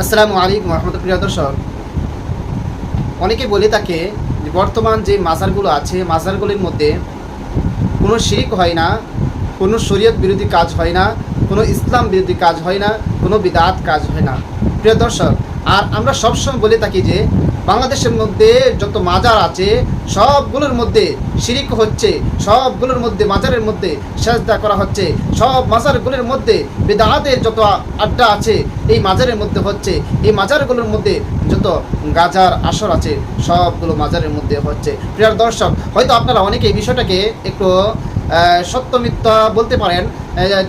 আসসালামু আলাইকুম রহমতুল প্রিয় দর্শক। অনেকে বলে থাকে যে বর্তমান যে মাজারগুলো আছে, মাজারগুলির মধ্যে কোনো শিরিক হয় না, কোনো শরীয়ত বিরোধী কাজ হয় না, কোনো ইসলাম বিরোধী কাজ হয় না, কোনো বিদাত কাজ হয় না। প্রিয় দর্শক, আর আমরা সবসময় বলে থাকি যে বাংলাদেশের মধ্যে যত মাজার আছে, সবগুলোর মধ্যে শিরিক হচ্ছে, সবগুলোর মধ্যে মাজারের মধ্যে সেজদা করা হচ্ছে, সব মাজারগুলোর মধ্যে বেদাতের যত আড্ডা আছে, এই মাজারের মধ্যে হচ্ছে, এই মাজারগুলোর মধ্যে যত গাজার আসর আছে, সবগুলো মাজারের মধ্যে হচ্ছে। প্রিয় দর্শক, হয়তো আপনারা অনেকে এই বিষয়টাকে একটু সত্য মিথ্যা বলতে পারেন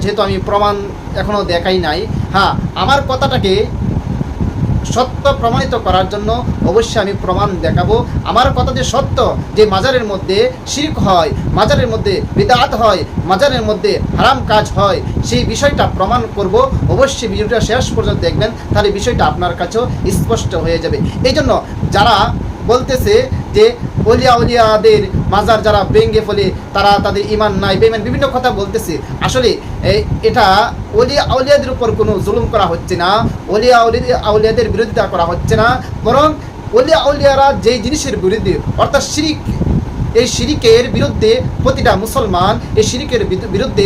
যেহেতু আমি প্রমাণ এখনও দেখাই নাই। হ্যাঁ আমার কথাটাকে সত্য প্রমাণিত করার জন্য অবশ্যই আমি প্রমাণ দেখাবো। আমার কথা যে সত্য, যে মাজারের মধ্যে শির্ক হয়, মাজারের মধ্যে বিদাত হয়, মাজারের মধ্যে হারাম কাজ হয়, সেই বিষয়টা প্রমাণ করব। অবশ্যই ভিডিওটা শেষ পর্যন্ত দেখবেন, তাহলে বিষয়টা আপনার কাছেও স্পষ্ট হয়ে যাবে। এই জন্য যারা বলতেছে যে অলিয়া অলিয়াদের মাজার যারা ভেঙ্গে ফলে, তারা তাদের ইমান নাই। বেমান বিভিন্ন কথা বলতেছে। আসলে এটা অলিয়া আউলিয়াদের উপর কোনো জুলুম করা হচ্ছে না। অলিয়া আউলিয়া আউলিয়াদের বিরোধিতা করা হচ্ছে না। বরং অলিয়া আউলিয়ারা যেই জিনিসের বিরুদ্ধে, অর্থাৎ শিরিক, এই শিরিকের বিরুদ্ধে প্রতিটা মুসলমান, এই শিরিকের বিরুদ্ধে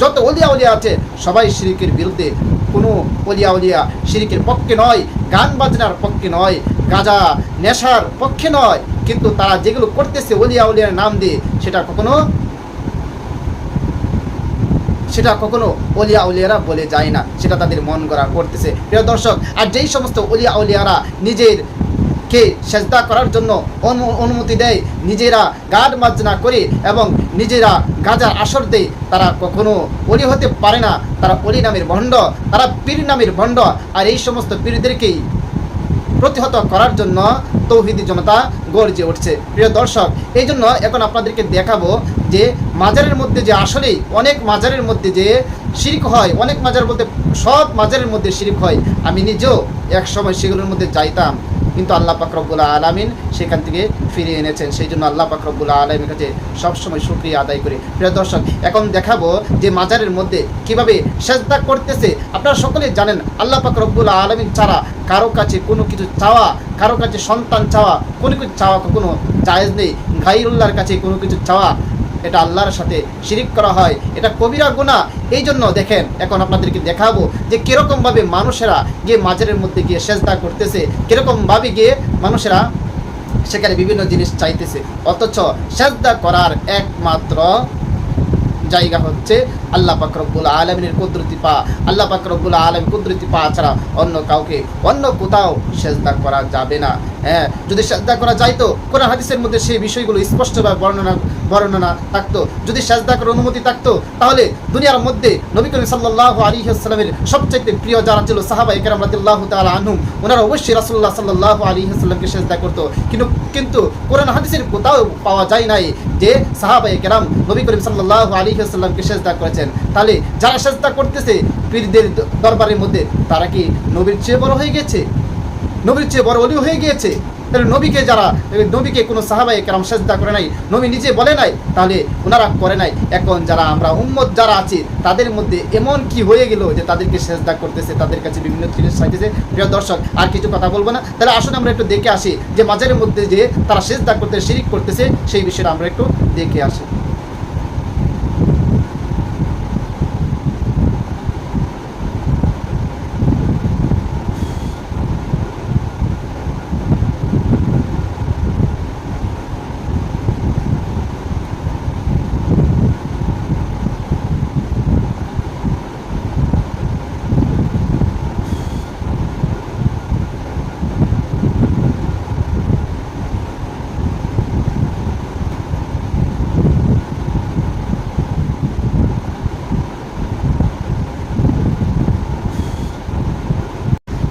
যত অলিয়া উলিয়া আছে, সবাই শিরিকের বিরুদ্ধে। কোনো অলিয়া উলিয়া শিরিকের পক্ষে নয়, গান বাজনার পক্ষে নয়। গাঁজা নেশার পক্ষে নয়, কিন্তু তারা যেগুলো করতেছে অলিয়া উলিয়ার নাম দিয়ে, সেটা কখনো সেটা কখনো অলিয়া উলিয়ারা বলে যায় না, সেটা তাদের মন গড়া করতেছে। প্রিয় দর্শক, আর যেই সমস্ত অলিয়া উলিয়ারা নিজের কে সেজদা করার জন্য অনু- অনুমতি দেয়, নিজেরা গাড মাজনা করে এবং নিজেরা গাজার আসর দেয়, তারা কখনো অলি হতে পারে না। তারা অলি নামের ভণ্ড, তারা পীর নামের ভণ্ড, আর এই সমস্ত পীরদেরকেই প্রতিহত করার জন্য তৌহিদি জনতা গর্জে উঠছে। প্রিয় দর্শক, এই জন্য এখন আপনাদেরকে দেখাবো যে মাজারের মধ্যে যে আসলেই অনেক মাজারের মধ্যে যে শিরিক হয়, অনেক মাজার বলতে সব মাজারের মধ্যে শিরিক হয়, আমি নিজেও এক সময় সেগুলোর মধ্যে যাইতাম। কিন্তু আল্লাহ পাকরবুল আলমিন সেখান থেকে ফিরিয়ে এনেছেন। সেই জন্য আল্লাহ পাকরবুল আলমের কাছে সবসময় সুক্রিয়া আদায় করি। প্রিয় দর্শক, এখন দেখাবো যে মাজারের মধ্যে কীভাবে সেজদা করতেছে। আপনারা সকলে জানেন, আল্লাহ পাকরবুল আলমিন ছাড়া কারও কাছে কোনো কিছু চাওয়া, কারও কাছে সন্তান চাওয়া, কোনো কিছু চাওয়া কখনো জায়েজ নেই। গাইরুল্লাহর কাছে কোনো কিছু চাওয়া এটা আল্লাহর সাথে শিরিক করা হয়। এটা কবিরা গুণা এই জন্য দেখেন, এখন আপনাদেরকে দেখাবো যে কিরকমভাবে মানুষেরা গিয়ে মাজারের মধ্যে গিয়ে সেজদা করতেছে, কিরকমভাবে গিয়ে মানুষেরা সেখানে বিভিন্ন জিনিস চাইতেছে। অথচ সেজদা করার একমাত্র জায়গা হচ্ছে আল্লাহ পাকরবুল আলমিনের কুদরতি পা। আল্লাহ পাকরবুল আলম কুদরতি পা ছাড়া অন্য কাউকে, অন্য কোথাও সেজদা করা যাবে না। হ্যাঁ যদি সেজদা করা যাইতো, কোরআন হাদিসের মধ্যে সেই বিষয়গুলো স্পষ্টভাবে বর্ণনা বর্ণনা থাকতো। যদি সেজদা করার অনুমতি থাকতো, তাহলে দুনিয়ার মধ্যে নবী করিম সাল্লাহ আলী আসসালামের সবচেয়ে প্রিয় যারা ছিল সাহাবা একরাম রাদিল্লাহ তাআলা আনহুম, ওনারা অবশ্যই রাসূলুল্লাহ সাল্লাহ আলী আসসালামকে সেজদা করতো। কিন্তু কিন্তু কোরআন হাদিসের কোথাও পাওয়া যায় নাই যে সাহাবা একরাম নবী করিম সাল্লাহ আলী আসসালামকে সেজদা করেছেন। তাহলে যারা সেজদা করতেছে পীরদের দরবারের মধ্যে, তারা কি নবীর চেয়ে বড় হয়ে গেছে? নবীর চেয়ে বড় অলি হয়ে গিয়েছে? তাহলে নবীকে যারা নবীকে কোনো সাহাবাই কেরাম সেজদা করে নাই, নবী নিজে বলে নাই, তাহলে ওনারা করে নাই। এখন যারা আমরা উম্মত যারা আছি, তাদের মধ্যে এমন কি হয়ে গেল যে তাদেরকে সেজদা করতেছে, তাদের কাছে বিভিন্ন জিনিস চাইতেছে? প্রিয় দর্শক, আর কিছু কথা বলব না। তাহলে আসুন আমরা একটু দেখে আসি যে মাঝের মধ্যে যে তারা সেজদা করতে, শিরিক করতেছে, সেই বিষয়টা আমরা একটু দেখে আসি।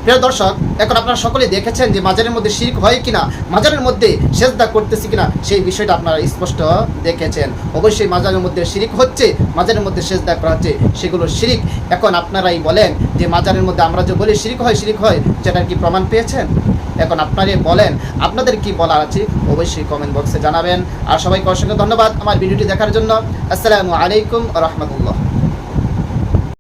প্রিয় দর্শক, এখন আপনারা সকলে দেখেছেন যে মাজারের মধ্যে শিরিক হয় কিনা, মাজারের মধ্যে সেজদা করতেছি কিনা, সেই বিষয়টা আপনারা স্পষ্ট দেখেছেন। অবশ্যই মাজারের মধ্যে শিরিক হচ্ছে, মাজারের মধ্যে সেজদা করা হচ্ছে, সেগুলো শিরিক। এখন আপনারাই বলেন যে মাজারের মধ্যে আমরা যে বলি শিরিক হয় শিরিক হয়, সেটার কি প্রমাণ পেয়েছেন? এখন আপনারাই বলেন, আপনাদের কি বলার আছে? অবশ্যই কমেন্ট বক্সে জানাবেন। আর সবাইকে অসংখ্য ধন্যবাদ আমার ভিডিওটি দেখার জন্য। আসসালামু আলাইকুম রহমতুল্লাহ।